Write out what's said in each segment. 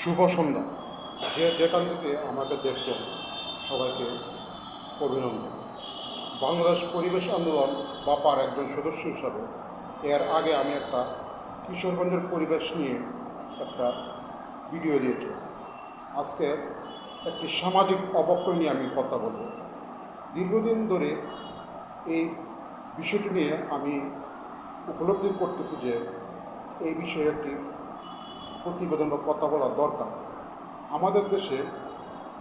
শুভ সন্ধ্যা। যে যেখান থেকে আমাকে দেখছেন, সবাইকে অভিনন্দন। বাংলাদেশ পরিবেশ আন্দোলন বাপার একজন সদস্য হিসাবে, এর আগে আমি একটা কিশোরগঞ্জের পরিবেশ নিয়ে একটা ভিডিও দিয়েছিলাম। আজকে একটি সামাজিক অবক্ষয় নিয়ে আমি কথা বলব। দীর্ঘদিন ধরে এই বিষয়টি নিয়ে আমি উপলব্ধি করতেছি যে, এই বিষয়ে একটি প্রতিবেদন বা কথা বলা দরকার। আমাদের দেশে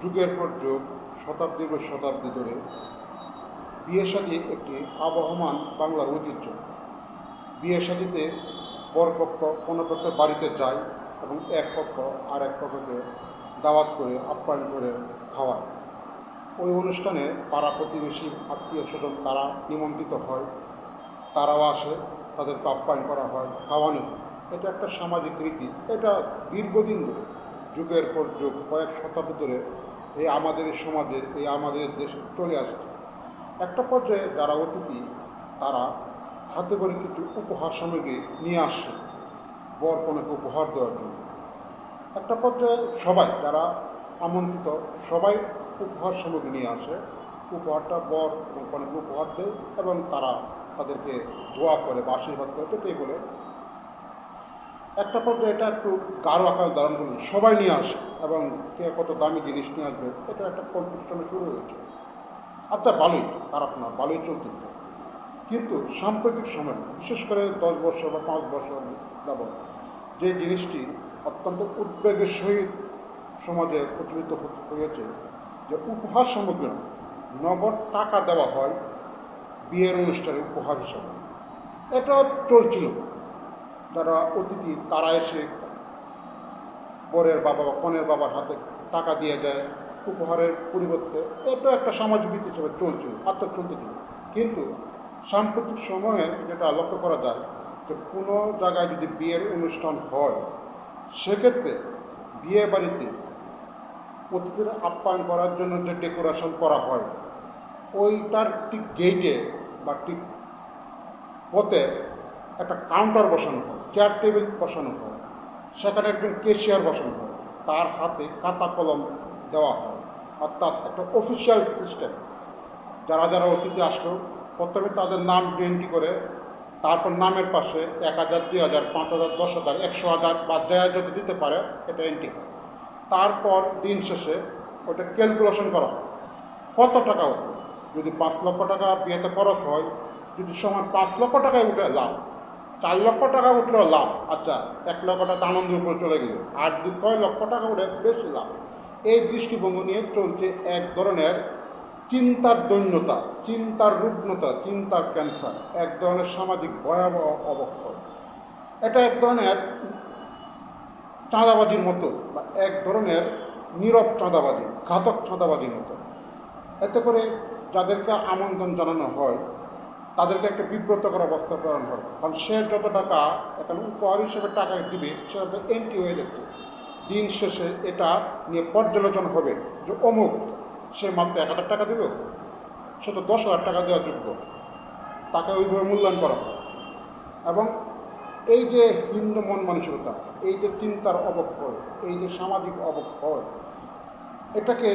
যুগের পর যুগ, শতাব্দী পর শতাব্দী ধরে বিয়ে শাদী একটি আবহমান বাংলার ঐতিহ্য। বিয়ে শাদীতে বরপক্ষ কোনো পক্ষের বাড়িতে যায় এবং এক পক্ষ আর এক পক্ষকে দাওয়াত করে, আপ্যায়ন করে খাওয়ায়। ওই অনুষ্ঠানে পাড়া প্রতিবেশী, আত্মীয় স্বজন তারা নিমন্ত্রিত হয়। তারাও আসে, তাদেরকে আপ্যায়ন করা হয়, খাওয়ানো হয়। এটা একটা সামাজিক রীতি। এটা দীর্ঘদিন ধরে, যুগের পর যুগ, কয়েক শতাব্দী ধরে এই আমাদের সমাজে, এই আমাদের দেশে চলে আসছে। একটা পর্যায়ে যারা অতিথি, তারা হাতে করে কিছু উপহার সামগ্রী নিয়ে আসছে বর কনেকে উপহার দেওয়ার জন্য। একটা পর্যায়ে সবাই, যারা আমন্ত্রিত, সবাই উপহার সামগ্রী নিয়ে আসে, উপহারটা বর এবং কনেকে উপহার দেয় এবং তারা তাদেরকে দোয়া করে বা আশীর্বাদ করে এটাই বলে একটা পর্যায়ে এটা একটু গাঢ় আকার ধারণ করল, সবাই নিয়ে আসে এবং কে কত দামি জিনিস নিয়ে আসবে, এটা একটা কম্পিটিশনে শুরু হয়েছে। আর আচ্ছা ভালোই খারাপ না ভালোই চলতেছে কিন্তু সাম্প্রতিক সময়, বিশেষ করে দশ বছর বা পাঁচ বছর যাবৎ, যে জিনিসটি অত্যন্ত উদ্বেগের সহিত সমাজে প্রচলিত হয়েছে যে উপহার সামগ্রী, নগদ টাকা দেওয়া হয় বিয়ের অনুষ্ঠানে উপহার হিসাবে। এটা চলছিল। যারা অতিথি, তারা এসে বরের বাবা বা কনের বাবার হাতে টাকা দিয়ে যায় উপহারের পরিবর্তে। এটা একটা সামাজিক রীতি হিসেবে চলছিল, আত্মা চলতেছিল। কিন্তু সাম্প্রতিক সময়ে যেটা লক্ষ্য করা যায় যে কোনো জায়গায় যদি বিয়ের অনুষ্ঠান হয়, সেক্ষেত্রে বিয়ে বাড়িতে অতিথির আপ্যায়ন করার জন্য যে ডেকোরেশন করা হয়, ওইটার ঠিক গেটে বা ঠিক পথে একটা কাউন্টার বসানো হয়। চেয়ার টেবিল বসানো হয়। সেখানে একজন কেশিয়ার বসানো হয়। তার হাতে খাতা কলম দেওয়া হয়। অর্থাৎ একটা অফিসিয়াল সিস্টেম যারা যারা অতিথি আসলো, প্রথমে তাদের নাম এন্ট্রি করে, তারপর নামের পাশে এক হাজার, দুই হাজার, পাঁচ হাজার, দশ হাজার, একশো হাজার বা দেয়া যদি দিতে পারে, এটা এন্ট্রি হয়। তারপর দিন শেষে ওটা ক্যালকুলেশন করা হয়। কত টাকা উঠবে যদি পাঁচ লক্ষ টাকা বিয়েতে খরচ হয়, যদি সময় পাঁচ লক্ষ টাকায় উঠে, লাভ। চার লক্ষ টাকা উঠল লাভ। আচ্ছা এক লক্ষ টাকা আনন্দের উপরে চলে গেল। আর ছয় লক্ষ টাকা উঠে বেশি লাভ। এই দৃষ্টিভঙ্গি নিয়ে চলছে এক ধরনের চিন্তার দৈন্যতা, চিন্তার রুগ্নতা, চিন্তার ক্যান্সার, এক ধরনের সামাজিক ভয়াবহ অবক্ষয়। এটা এক ধরনের চাঁদাবাজির মতো বা এক ধরনের নীরব চাঁদাবাজি, ঘাতক চাঁদাবাজির মতো। এতে করে যাদেরকে আমন্ত্রণ জানানো হয় তাদেরকে একটা বিব্রতকর অবস্থা প্রেরণ হয় কারণ সে যত টাকা এখন উপহার হিসেবে টাকা দিবে সেটা তো এন্ট্রি হয়ে যাচ্ছে। দিন শেষে এটা নিয়ে পর্যালোচনা হবে যে অমুক, সে মাত্র এক হাজার টাকা দেবে সে তো দশ হাজার টাকা দেওয়ার যোগ্য। তাকে ওইভাবে মূল্যায়ন করা এবং এই যে হিন্দু মন মানসিকতা, এই যে চিন্তার অবক্ষয়, এই যে সামাজিক অবক্ষয়, এটাকে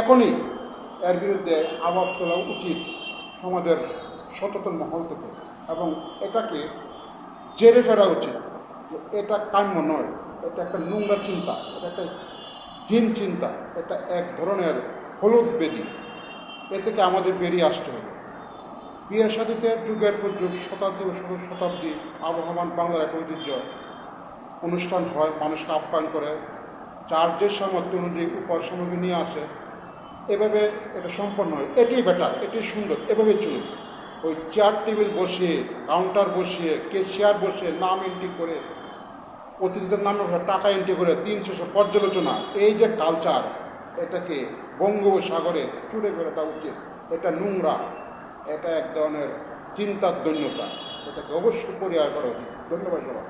এখনই এর বিরুদ্ধে আওয়াজ তোলা উচিত সমাজের সচেতন মহল থেকে। এবং এটাকে জেরে ফেরা উচিত যে এটা কাম্য নয়, এটা একটা নোংরা চিন্তা, এটা একটা হীন চিন্তা, এটা এক ধরনের হলুদ বেদি। এ থেকে আমাদের বেরিয়ে আসতে হবে। বিয়ে সাথীতে যুগের পর যুগ, শতাব্দী ও শত শতাব্দী আবহমান বাংলার এক ঐতিহ্য। অনুষ্ঠান হয়, মানুষকে আপ্যায়ন করে যে সামর্থ্য অনুযায়ী উপহার সামগ্রী নিয়ে আসে। এভাবে এটা সম্পন্ন হয়। এটাই বেটার এটাই সুন্দর এভাবে চলুক। ওই চেয়ার টেবিল বসিয়ে কাউন্টার বসিয়ে কেশিয়ার বসিয়ে নাম এন্ট্রি করে, অতিথিদের নামে টাকা এন্ট্রি করে তিন শেষে পর্যালোচনা। এই যে কালচার এটাকে বঙ্গোপসাগরে চুড়ে দেওয়া উচিত। এটা নোংরা, এটা এক ধরনের চিন্তার দৈন্যতা এটাকে অবশ্যই পরিহার করা উচিত। ধন্যবাদ সবাই